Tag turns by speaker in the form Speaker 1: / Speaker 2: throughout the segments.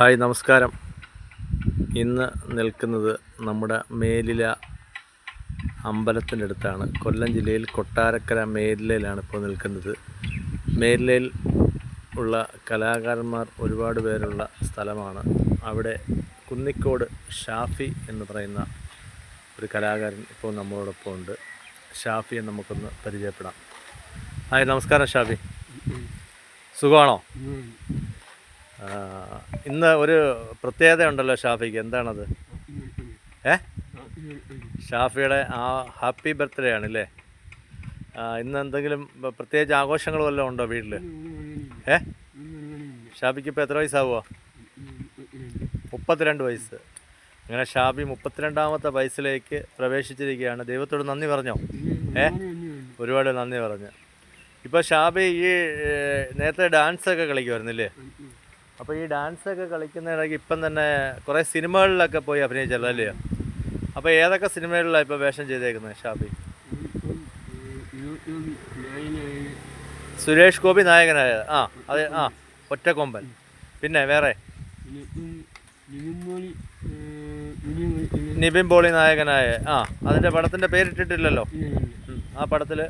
Speaker 1: Hi നമസ്കാരം. ഇന്ന് നിൽക്കുന്നത് നമ്മുടെ മേലില അമ്പലത്തിന്റെ അടുത്താണ് കൊല്ലം ജില്ലയിൽ കൊട്ടാരക്കര മേലിലയിലാണ് ഇപ്പോൾ നിൽക്കുന്നത്. മേലിലയിൽ ഉള്ള കലാകാരന്മാർ ഒരുപാട് പേരുള്ള സ്ഥലമാണ്. അവിടെ കുന്നിക്കോട് ഷാഫി എന്ന് പറയുന്ന ഒരു കലാകാരൻ ഇപ്പോൾ നമ്മളോടൊപ്പം ഉണ്ട്. ഷാഫിയെ നമുക്കൊന്ന് പരിചയപ്പെടാം. ഹായ് നമസ്കാരം ഷാഫി. സുഖമാണോ? ഇന്ന് ഒരു പ്രത്യേകത ഉണ്ടല്ലോ ഷാഫിക്ക്. എന്താണത്? ഏ? ഷാഫിയുടെ ആ ഹാപ്പി ബർത്ത്ഡേ ആണല്ലേ ഇന്ന് എന്തെങ്കിലും പ്രത്യേകിച്ച് ആഘോഷങ്ങൾ വല്ലതും ഉണ്ടോ വീട്ടിൽ ഏ? ഷാഫിക്ക് ഇപ്പോൾ എത്ര വയസ്സാവുമോ മുപ്പത്തിരണ്ട് വയസ്സ്. അങ്ങനെ ഷാഫി മുപ്പത്തിരണ്ടാമത്തെ വയസ്സിലേക്ക് പ്രവേശിച്ചിരിക്കുകയാണ്. ദൈവത്തോട് നന്ദി പറഞ്ഞോ? ഏ? ഒരുപാട് നന്ദി പറഞ്ഞു. ഇപ്പോൾ ഷാബി ഈ നേരത്തെ ഡാൻസൊക്കെ കളിക്കുമായിരുന്നില്ലേ? അപ്പോൾ ഈ ഡാൻസ് ഒക്കെ കളിക്കുന്നതിനിടയ്ക്ക് ഇപ്പം തന്നെ കുറേ സിനിമകളിലൊക്കെ പോയി അഭിനയിച്ചല്ലോ അല്ലയോ? അപ്പോൾ ഏതൊക്കെ സിനിമകളിലാണ് ഇപ്പോൾ വേഷം ചെയ്തേക്കുന്നത് ഷാബി സുരേഷ് ഗോപി നായകനായ ആ അതെ ആ ഒറ്റക്കൊമ്പൻ. പിന്നെ വേറെ? നിബിൻ പോളി നായകനായ ആ അതിന്റെ പടത്തിന്റെ പേരിട്ടിട്ടില്ലല്ലോ? ആ പടത്തിൽ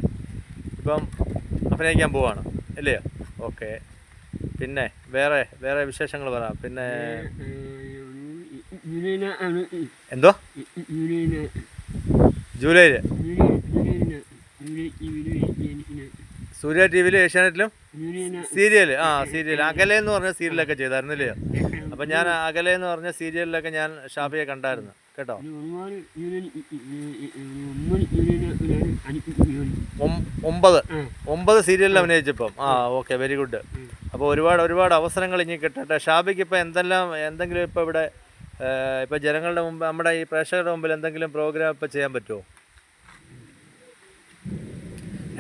Speaker 1: ഇപ്പം അഭിനയിക്കാൻ പോവാണ് ഇല്ലയോ ഓക്കെ. പിന്നെ വേറെ വേറെ വിശേഷങ്ങൾ പറ. പിന്നെ എന്തോ? ജൂലൈയിൽ. സൂര്യ ടി വിയിലും ഏഷ്യാനെറ്റിലും സീരിയൽ ആ സീരിയൽ അകലെ എന്ന് പറഞ്ഞ സീരിയലൊക്കെ ചെയ്തായിരുന്നില്ലേ അപ്പം ഞാൻ അകലെ എന്ന് പറഞ്ഞ സീരിയലിലൊക്കെ ഞാൻ ഷാഫിയെ കണ്ടായിരുന്നു. കേട്ടോ? ഒമ്പത്. ഒമ്പത് സീരിയലിൽ അഭിനയിച്ചപ്പം. ആ ഓക്കെ വെരി ഗുഡ് അപ്പോൾ ഒരുപാട് ഒരുപാട് അവസരങ്ങൾ ഇനി കിട്ടട്ടെ. ഷാബിക്ക് ഇപ്പോൾ എന്തെല്ലാം എന്തെങ്കിലും ഇപ്പോൾ ഇവിടെ ഇപ്പോൾ ജനങ്ങളുടെ മുമ്പ് നമ്മുടെ ഈ പ്രേക്ഷകരുടെ മുമ്പിൽ എന്തെങ്കിലും പ്രോഗ്രാം ഇപ്പോൾ ചെയ്യാൻ പറ്റുമോ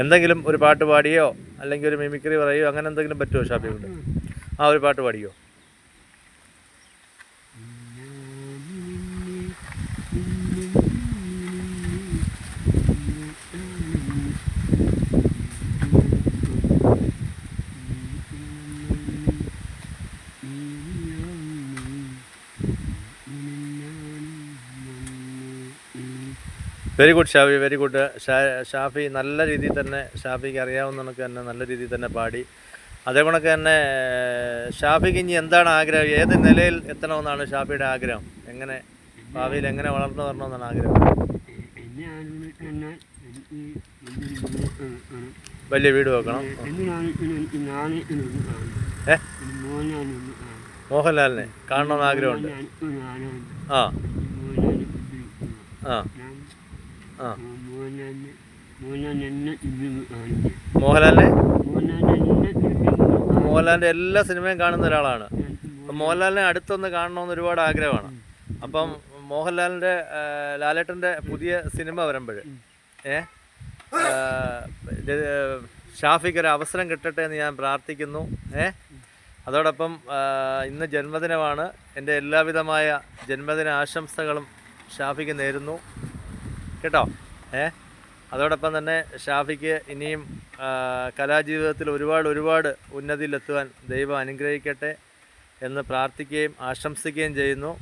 Speaker 1: എന്തെങ്കിലും ഒരു പാട്ട് പാടിയോ? അല്ലെങ്കിൽ ഒരു മിമിക്രി പറയോ അങ്ങനെ എന്തെങ്കിലും പറ്റുമോ ഷാബി കൊണ്ട് ആ ഒരു പാട്ട് പാടിയോ? Very good Shafi very good Shafi നല്ല രീതിയിൽ തന്നെ ഷാഫിക്ക് അറിയാവുന്ന കണക്ക് തന്നെ നല്ല രീതിയിൽ തന്നെ പാടി. അതേ കണക്ക് തന്നെ ഷാഫിക്ക് ഇനി എന്താണ് ആഗ്രഹം? ഏത് നിലയിൽ എത്തണമെന്നാണ് ഷാഫിയുടെ ആഗ്രഹം? എങ്ങനെ ഭാവിയിൽ എങ്ങനെ വളർന്നു വരണമെന്നാണ് ആഗ്രഹം? വലിയ വീട് വെക്കണം. ഏ? മോഹൻലാലിനെ കാണണമെന്ന് ആഗ്രഹമുണ്ട്. ആ. ആ. ആ മോഹൻലാലിനെ? മോഹൻലാലിന്റെ എല്ലാ സിനിമയും കാണുന്ന ഒരാളാണ്. അപ്പം മോഹൻലാലിനെ അടുത്തൊന്ന് കാണണമെന്ന് ഒരുപാട് ആഗ്രഹമാണ്. അപ്പം മോഹൻലാലിന്റെ ലാലേട്ടന്റെ പുതിയ സിനിമ വരുമ്പോൾ ഏ ഷാഫിക്ക് ഒരു അവസരം കിട്ടട്ടെ എന്ന് ഞാൻ പ്രാർത്ഥിക്കുന്നു ഏ. അതോടൊപ്പം ഇന്ന് ജന്മദിനമാണ്. എന്റെ എല്ലാവിധമായ ജന്മദിന ആശംസകളും ഷാഫിക്ക് നേരുന്നു. കേട്ടോ? ഏ? അതോടൊപ്പം തന്നെ ഷാഫിക്ക് ഇനിയും കലാജീവിതത്തിൽ ഒരുപാട് ഒരുപാട് ഉന്നതിയിലെത്തുവാൻ ദൈവം അനുഗ്രഹിക്കട്ടെ എന്ന് പ്രാർത്ഥിക്കുകയും ആശംസിക്കുകയും ചെയ്യുന്നു.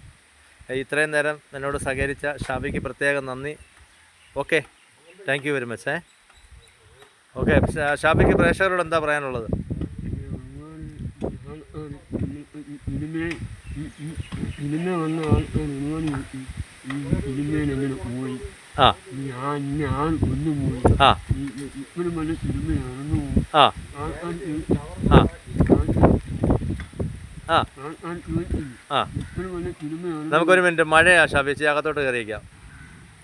Speaker 1: ഇത്രയും നേരം എന്നോട് സഹകരിച്ച ഷാഫിക്ക് പ്രത്യേകം നന്ദി. Okay. Thank you very much ഏ? ഓക്കെ ഷാഫിക്ക് പ്രേക്ഷകരോട് എന്താ പറയാനുള്ളത്?
Speaker 2: ഇനിമേ വന്ന ആൾക്കാർ ഇനിമേ പോയി? ഞാൻ ഞാൻ ഒന്നും പോയി
Speaker 1: ആ. ആ. ആ. ആ. ആ.
Speaker 2: ആ സിനിമയാണ്
Speaker 1: നമുക്കൊരു മിനിറ്റ് മഴയാ ഷാഫി ഇച്ചിരി അകത്തോട്ട് കയറിയിരിക്കാം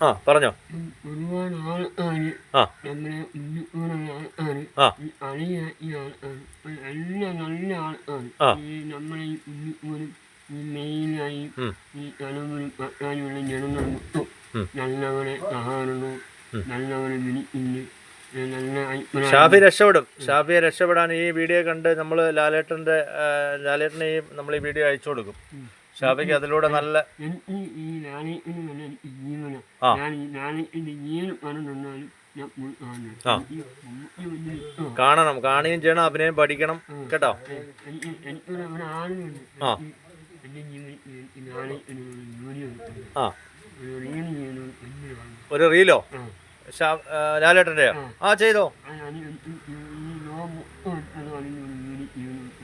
Speaker 1: ആ പറഞ്ഞോ.
Speaker 2: ഒരുപാട്
Speaker 1: ആ.
Speaker 2: നമ്മളെ
Speaker 1: ആ.
Speaker 2: ഈ അണിയ ഈ ആൾക്കാർ നല്ല നല്ല ആൾക്കാർ
Speaker 1: ആ.
Speaker 2: ഈ നമ്മളെ ഈ മെയിനായി. ഈ തലമുറ പറ്റാനുള്ള ജനങ്ങൾ വിളിക്കുന്നു
Speaker 1: ഷാഫി രക്ഷപ്പെടും. ഷാഫിയെ രക്ഷപ്പെടാൻ ഈ വീഡിയോ കണ്ട് നമ്മൾ ലാലേട്ടന്റെ ലാലേട്ടനെ ഈ നമ്മൾ ഈ വീഡിയോ അയച്ചു കൊടുക്കും. ഷാഫിക്ക് അതിലൂടെ നല്ല ആ. ആ. കാണണം. കാണുകയും ചെയ്യണം. അഭിനയം പഠിക്കണം. കേട്ടോ? ആ. ആ.
Speaker 2: ഒരു
Speaker 1: റീലോ? ലാലേട്ടന്റെയോ? ആ. ചെയ്തോ?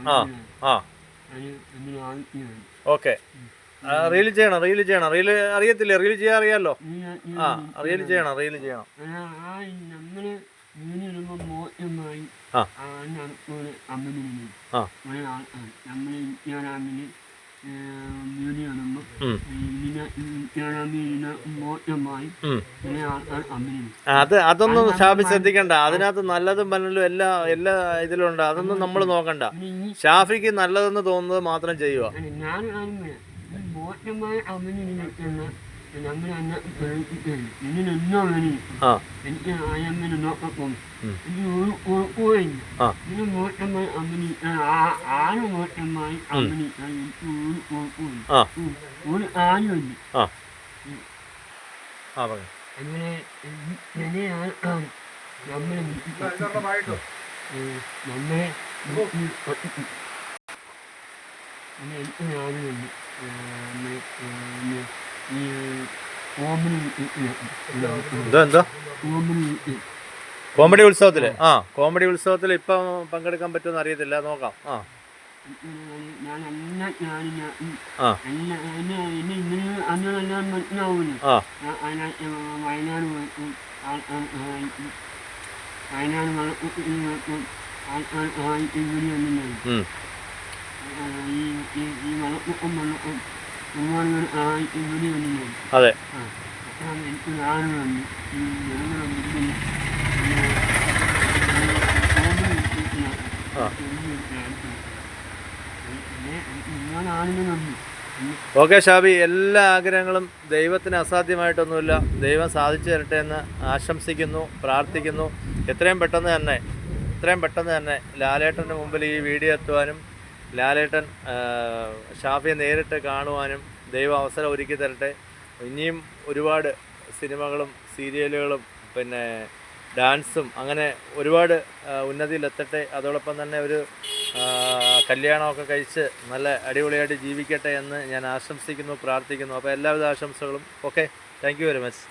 Speaker 1: ആ ആ ഓക്കെ. റീൽ ചെയ്യണം റീൽ ചെയ്യണം. റീൽ അറിയത്തില്ലേ? റീൽ ചെയ്യാൻ അറിയാമല്ലോ ആ റീൽ ചെയ്യണം റീൽ ചെയ്യണം.
Speaker 2: ആ
Speaker 1: അത് അതൊന്നും ഷാഫി ശ്രദ്ധിക്കണ്ട. അതിനകത്ത് നല്ലതും പന്നലും എല്ലാ എല്ലാ ഇതിലും ഉണ്ട് അതൊന്നും നമ്മൾ നോക്കണ്ട. ഷാഫിക്ക് നല്ലതെന്ന് തോന്നുന്നത് മാത്രം ചെയ്യുക
Speaker 2: നമ്മൾ എന്നെ
Speaker 1: ആ
Speaker 2: എനിക്ക് അയമ്മനെ നോക്കപ്പം. എനിക്ക് ഒരു കുഴപ്പമില്ല ഇതിന് മോശമായി അമ്മനി ആര് മോശമായി അമ്മനിക്കാൻ എനിക്ക് ഒരു കുഴപ്പമില്ല. ഒരു ആരുമില്ല
Speaker 1: ആ ആ പറഞ്ഞു
Speaker 2: അങ്ങനെ ചില ആൾക്കാർ നമ്മളെ. നമ്മളെ. പിന്നെ എനിക്ക് പിന്നെ ഈ
Speaker 1: എന്തോ എന്തോ
Speaker 2: കോമഡി
Speaker 1: ഉത്സവത്തിൽ ആ കോമഡി ഉത്സവത്തിൽ ഇപ്പം പങ്കെടുക്കാൻ പറ്റുമെന്ന് അറിയത്തില്ല നോക്കാം ആ ആ ആ
Speaker 2: വയനാട്
Speaker 1: അതെ. ഓക്കെ ഷാബി എല്ലാ ആഗ്രഹങ്ങളും ദൈവത്തിന് അസാധ്യമായിട്ടൊന്നുമില്ല. ദൈവം സാധിച്ചു തരട്ടെ എന്ന് ആശംസിക്കുന്നു പ്രാർത്ഥിക്കുന്നു. എത്രയും പെട്ടെന്ന് തന്നെ എത്രയും പെട്ടെന്ന് തന്നെ ലാലേട്ടന്റെ മുമ്പിൽ ഈ വീഡിയോ എത്തുവാനും ലാലേട്ടൻ ഷാഫിയെ നേരിട്ട് കാണുവാനും ദൈവം അവസരം ഒരുക്കി തരട്ടെ. ഇനിയും ഒരുപാട് സിനിമകളും സീരിയലുകളും പിന്നെ ഡാൻസും അങ്ങനെ ഒരുപാട് ഉന്നതിയിലെത്തട്ടെ. അതോടൊപ്പം തന്നെ ഒരു കല്യാണമൊക്കെ കഴിച്ച് നല്ല അടിപൊളിയായിട്ട് ജീവിക്കട്ടെ എന്ന് ഞാൻ ആശംസിക്കുന്നു പ്രാർത്ഥിക്കുന്നു. അപ്പോൾ എല്ലാവിധ ആശംസകളും. Okay thank very much.